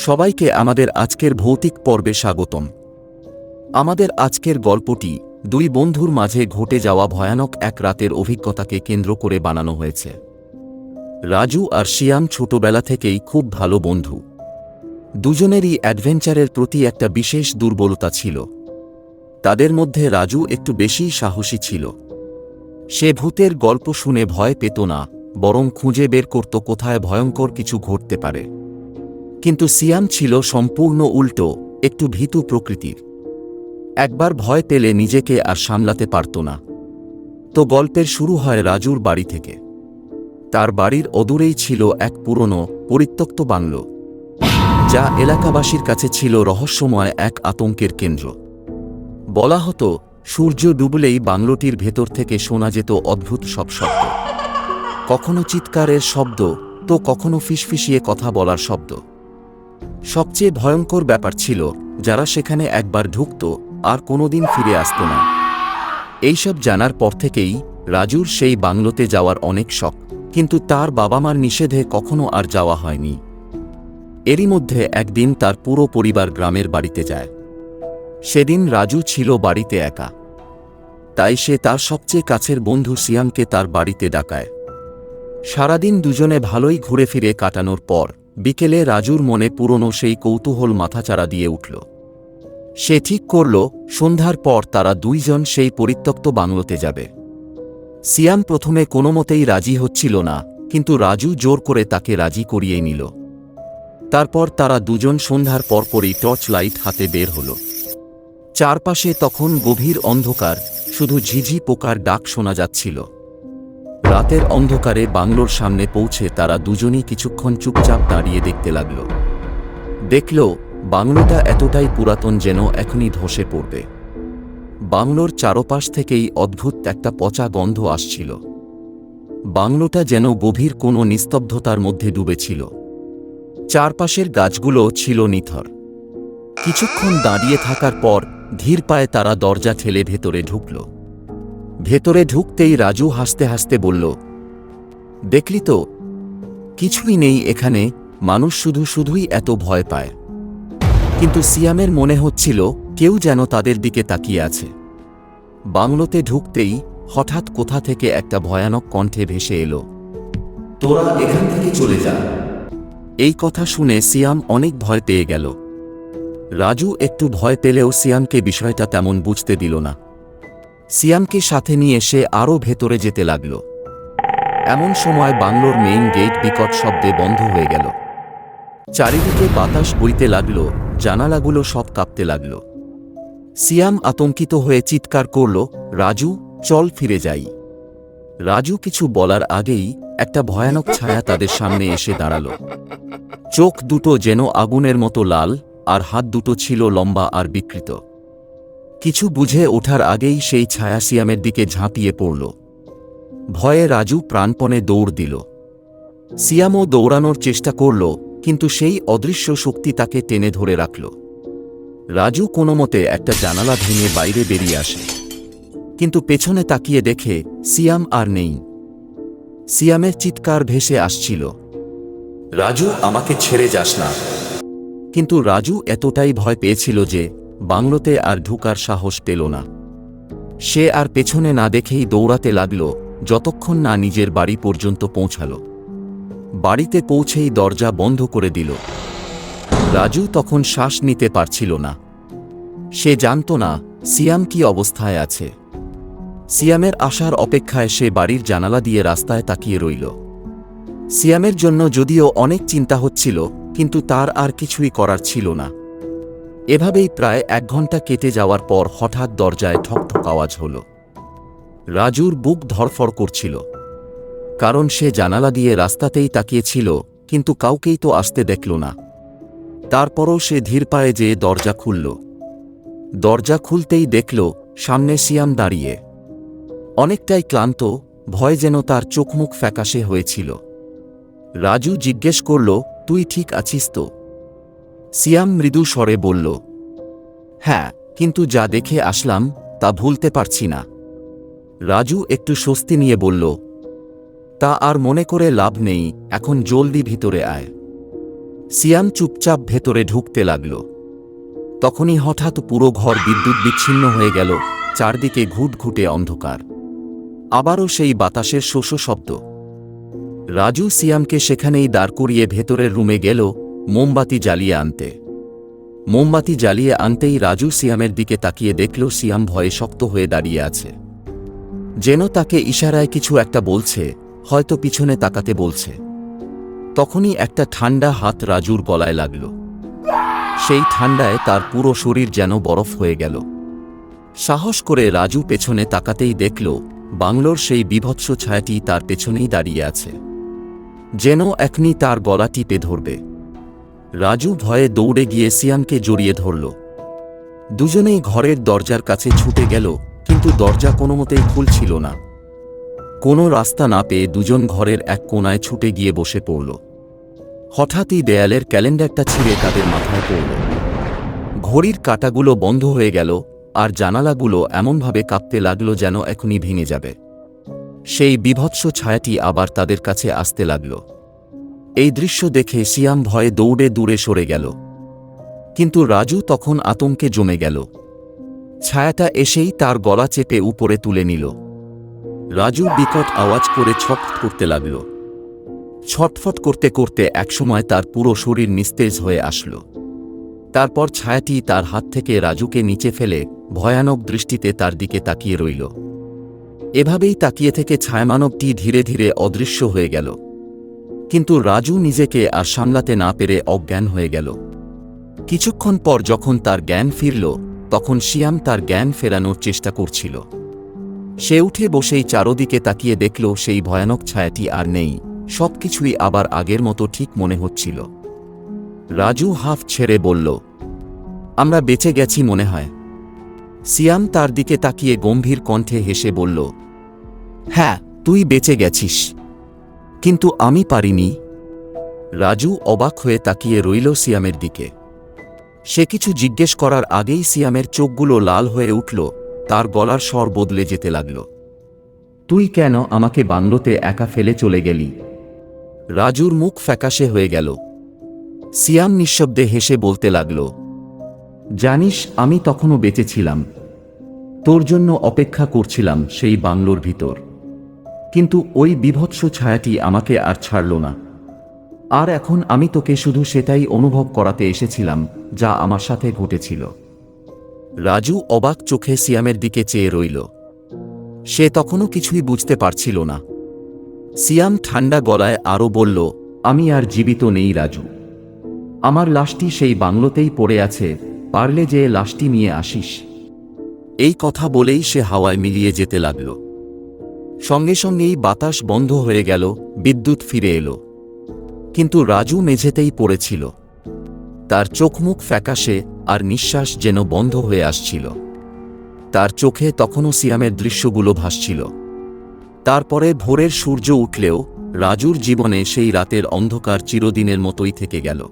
সবাইকে আমাদের আজকের ভৌতিক পর্বে স্বাগতম। আমাদের আজকের গল্পটি দুই বন্ধুর মাঝে ঘটে যাওয়া ভয়ানক এক রাতের অভিজ্ঞতাকে কেন্দ্র করে বানানো হয়েছে। রাজু আর শিয়াম ছোটবেলা থেকেই খুব ভালো বন্ধু। দুজনেরই অ্যাডভেঞ্চারের প্রতি একটা বিশেষ দুর্বলতা ছিল। তাদের মধ্যে রাজু একটু বেশি সাহসী ছিল। সে ভূতের গল্প শুনে ভয় পেত না, বরং খুঁজে বের করত কোথায় ভয়ঙ্কর কিছু ঘটতে পারে। কিন্তু সিয়াম ছিল সম্পূর্ণ উল্টো, একটু ভীতু প্রকৃতির। একবার ভয় পেলে নিজেকে আর সামলাতে পারত না। তো গল্পের শুরু হয় রাজুর বাড়ি থেকে। তার বাড়ির অদূরেই ছিল এক পুরনো, পরিত্যক্ত বাংলো, যা এলাকাবাসীর কাছে ছিল রহস্যময় এক আতঙ্কের কেন্দ্র। বলা হতো, সূর্য ডুবলেই বাংলোটির ভেতর থেকে শোনা যেত অদ্ভুত সব শব্দ। কখনো চিৎকারের শব্দ, তো কখনো ফিসফিসিয়ে কথা বলার শব্দ। সবচেয়ে ভয়ঙ্কর ব্যাপার ছিল, যারা সেখানে একবার ঢুকত, আর কোনোদিন ফিরে আসত না। এইসব জানার পর থেকেই রাজুর সেই বাংলোতে যাওয়ার অনেক শখ, কিন্তু তার বাবা মার নিষেধে কখনো আর যাওয়া হয়নি। এরই মধ্যে একদিন তার পুরো পরিবার গ্রামের বাড়িতে যায়। সেদিন রাজু ছিল বাড়িতে একা। তাই সে তার সবচেয়ে কাছের বন্ধু সিয়ামকে তার বাড়িতে ডাকায়। সারাদিন দুজনে ভালোই ঘুরে ফিরে কাটানোর পর বিকেলে রাজুর মনে পুরনো সেই কৌতূহল মাথাচাড়া দিয়ে উঠল। সে ঠিক করল, সন্ধ্যার পর তারা দুইজন সেই পরিত্যক্ত বাংলোতে যাবে। সিয়ান প্রথমে কোনোমতেই রাজি হচ্ছিল না, কিন্তু রাজু জোর করে তাকে রাজি করিয়ে নিল। তারপর তারা দুজন সন্ধ্যার পরপরই টর্চ লাইট হাতে বের হল। চারপাশে তখন গভীর অন্ধকার, শুধু ঝিঝি পোকার ডাক শোনা যাচ্ছিল। রাতের অন্ধকারে বাংলোর সামনে পৌঁছে তারা দুজনই কিছুক্ষণ চুপচাপ দাঁড়িয়ে দেখতে লাগল। দেখল, বাংলোটা এতটাই পুরাতন যেন এখনই ধসে পড়বে। বাংলোর চারপাশ থেকেই অদ্ভুত একটা পচা গন্ধ আসছিল। বাংলোটা যেন গভীর কোনো নিস্তব্ধতার মধ্যে ডুবেছিল। চারপাশের গাছগুলো ছিল নিথর। কিছুক্ষণ দাঁড়িয়ে থাকার পর ধীর পায়ে তারা দরজা ঠেলে ভেতরে ঢুকল। ভেতরে ঢুকতেই রাজু হাসতে হাসতে বলল, দেখলি তো, কিছুই নেই এখানে, মানুষ শুধু শুধুই এত ভয় পায়। কিন্তু সিয়ামের মনে হচ্ছিল, কেউ যেন তাদের দিকে তাকিয়ে আছে। বাংলোতে ঢুকতেই হঠাৎ কোথা থেকে একটা ভয়ানক কণ্ঠে ভেসে এলো, তোরা এখান থেকে চলে যা। এই কথা শুনে সিয়াম অনেক ভয় পেয়ে গেল। রাজু একটু ভয় পেলেও সিয়ামকে বিষয়টা তেমন বুঝতে দিল না। সিয়ামকে সাথে নিয়ে সে আরও ভেতরে যেতে লাগল। এমন সময় বাংলোর মেইন গেট বিকট শব্দে বন্ধ হয়ে গেল। চারিদিকে বাতাস বইতে লাগল, জানালাগুলো সব কাঁপতে লাগল। সিয়াম আতঙ্কিত হয়ে চিৎকার করল, রাজু, চল ফিরে যাই। রাজু কিছু বলার আগেই একটা ভয়ানক ছায়া তাদের সামনে এসে দাঁড়াল। চোখ দুটো যেন আগুনের মতো লাল, আর হাত দুটো ছিল লম্বা আর বিকৃত। কিছু বুঝে ওঠার আগেই সেই ছায়া সিয়ামের দিকে ঝাঁপিয়ে পড়ল। ভয়ে রাজু প্রাণপণে দৌড় দিল। সিয়ামও দৌড়ানোর চেষ্টা করল, কিন্তু সেই অদৃশ্য শক্তি তাকে টেনে ধরে রাখল। রাজু কোনোমতে একটা জানালা ভেঙে বাইরে বেরিয়ে আসে। কিন্তু পেছনে তাকিয়ে দেখে সিয়াম আর নেই। সিয়ামের চিৎকার ভেসে আসছিল। রাজু, আমাকে ছেড়ে যাস না। কিন্তু রাজু এতটাই ভয় পেয়েছিল যে বাংলোতে আর ঢুকার সাহস পেল না। সে আর পেছনে না দেখেই দৌড়াতে লাগল, যতক্ষণ না নিজের বাড়ি পর্যন্ত পৌঁছাল। বাড়িতে পৌঁছেই দরজা বন্ধ করে দিল। রাজু তখন শ্বাস নিতে পারছিল না। সে জানত না, সিয়াম কি অবস্থায় আছে। সিয়ামের আসার অপেক্ষায় সে বাড়ির জানালা দিয়ে রাস্তায় তাকিয়ে রইল। সিয়ামের জন্য যদিও অনেক চিন্তা হচ্ছিল, কিন্তু তার আর কিছুই করার ছিল না। এভাবেই প্রায় এক ঘণ্টা কেটে যাওয়ার পর হঠাৎ দরজায় ঠকঠক আওয়াজ হল। রাজুর বুক ধরফর করছিল। কারণ সে জানালা দিয়ে রাস্তাতেই তাকিয়েছিল, কিন্তু কাউকেই তো আসতে দেখল না। তারপরও সে ধীর পায়ে যেয়ে দরজা খুলল। দরজা খুলতেই দেখল, সামনে সিয়াম দাঁড়িয়ে। অনেকটাই ক্লান্ত, ভয় যেন তার চোখমুখ ফ্যাকাশে হয়েছিল। রাজু জিজ্ঞেস করল, তুই ঠিক আছিস তো? সিয়াম মৃদু স্বরে বলল হ্যাঁ কিন্তু যা দেখে আসলাম, তা ভুলতে পারছি না। রাজু একটু স্বস্তি নিয়ে বলল, তা আর মনে করে লাভ নেই, এখন জলদি ভিতরে আয়। সিয়াম চুপচাপ ভেতরে ঢুকতে লাগল। তখনই হঠাৎ পুরো ঘর বিদ্যুৎ বিচ্ছিন্ন হয়ে গেল, চারদিকে ঘুটঘুটে অন্ধকার। আবারও সেই বাতাসের শোষো শব্দ রাজু সিয়ামকে সেখানেই দাঁড় করিয়ে ভেতরের রুমে গেল মোমবাতি জ্বালিয়ে আনতে। মোমবাতি জ্বালিয়ে আনতেই রাজু সিয়ামের দিকে তাকিয়ে দেখল সিয়াম ভয়ে শক্ত হয়ে দাঁড়িয়ে আছে। যেন তাকে ইশারায় কিছু একটা বলছে, হয়তো পিছনে তাকাতে বলছে। তখনই একটা ঠান্ডা হাত রাজুর গলায় লাগল। সেই ঠান্ডায় তার পুরো শরীর যেন বরফ হয়ে গেল। সাহস করে রাজু পেছনে তাকাতেই দেখল, বাংলোর সেই বিভৎস ছায়াটি তার পেছনেই দাঁড়িয়ে আছে। যেন এখনি তার গলা টিপে ধরবে। রাজু ভয়ে দৌড়ে গিয়ে সিয়ানকে জড়িয়ে ধরল। দুজনেই ঘরের দরজার কাছে ছুটে গেল, কিন্তু দরজা কোনোমতেই খুলছিল না। কোনো রাস্তা না পেয়ে দুজন ঘরের এক কোণায় ছুটে গিয়ে বসে পড়ল। হঠাৎই দেয়ালের ক্যালেন্ডারটা ছিঁড়ে তাদের মাথায় পড়ল। ঘড়ির কাঁটাগুলো বন্ধ হয়ে গেল, আর জানালাগুলো এমনভাবে কাঁপতে লাগল যেন এখনই ভেঙে যাবে। সেই বিভৎস ছায়াটি আবার তাদের কাছে আসতে লাগল। এই দৃশ্য দেখে সিয়াম ভয়ে দৌড়ে দূরে সরে গেল। কিন্তু রাজু তখন আতঙ্কে জমে গেল। ছায়াটা এসেই তার গলা চেপে উপরে তুলে নিল। রাজু বিকট আওয়াজ করে ছটফট করতে লাগল। ছটফট করতে করতে একসময় তার পুরো শরীর নিস্তেজ হয়ে আসল। তারপর ছায়াটি তার হাত থেকে রাজুকে নিচে ফেলে ভয়ানক দৃষ্টিতে তার দিকে তাকিয়ে রইল। এভাবেই তাকিয়ে থেকে ছায়ামানবটি ধীরে ধীরে অদৃশ্য হয়ে গেল। কিন্তু রাজু নিজেকে আর সামলাতে না পেরে অজ্ঞান হয়ে গেল। কিছুক্ষণ পর যখন তার জ্ঞান ফিরল, তখন শিয়াম তার জ্ঞান ফেরানোর চেষ্টা করছিল। সে উঠে বসেই চারদিকে তাকিয়ে দেখল সেই ভয়ানক ছায়াটি আর নেই, সবকিছুই আবার আগের মতো ঠিক মনে হচ্ছিল। রাজু হাফ ছেড়ে বলল, আমরা বেঁচে গেছি মনে হয়। সিয়াম তার দিকে তাকিয়ে গম্ভীর কণ্ঠে হেসে বলল হ্যাঁ তুই বেঁচে গেছিস। কিন্তু আমি পারিনি। রাজু অবাক হয়ে তাকিয়ে রইল সিয়ামের দিকে। সে কিছু জিজ্ঞেস করার আগেই সিয়ামের চোখগুলো লাল হয়ে উঠল, তার গলার স্বর বদলে যেতে লাগল। তুই কেন আমাকে বাংলোতে একা ফেলে চলে গেলি? রাজুর মুখ ফ্যাকাশে হয়ে গেল। সিয়াম নিঃশব্দে হেসে বলতে লাগল, জানিস, আমি তখনও বেঁচেছিলাম তোর জন্য অপেক্ষা করছিলাম সেই বাংলোর ভিতর। কিন্তু ওই বিভৎস ছায়াটি আমাকে আর ছাড়ল না। আর এখন আমি তোকে শুধু সেটাই অনুভব করাতে এসেছিলাম, যা আমার সাথে ঘটেছিল। রাজু অবাক চোখে সিয়ামের দিকে চেয়ে রইল। সে তখনও কিছুই বুঝতে পারছিল না। সিয়াম ঠান্ডা গলায় আরও বলল, আমি আর জীবিত নেই, রাজু। আমার লাশটি সেই বাংলোতেই পড়ে আছে, পারলে যে লাশটি নিয়ে আসিস। এই কথা বলেই সে হাওয়ায় মিলিয়ে যেতে লাগল। সঙ্গে সঙ্গেই বাতাস বন্ধ হয়ে গেল, বিদ্যুৎ ফিরে এলো। কিন্তু রাজু মেঝেতেই পড়েছিল। তার চোখমুখ ফ্যাকাশে আর নিঃশ্বাস যেন বন্ধ হয়ে আসছিল। তার চোখে তখনও সিয়ামের দৃশ্যগুলো ভাসছিল। তারপরে ভোরের সূর্য উঠলেও রাজুর জীবনে সেই রাতের অন্ধকার চিরদিনের মতোই থেকে গেল।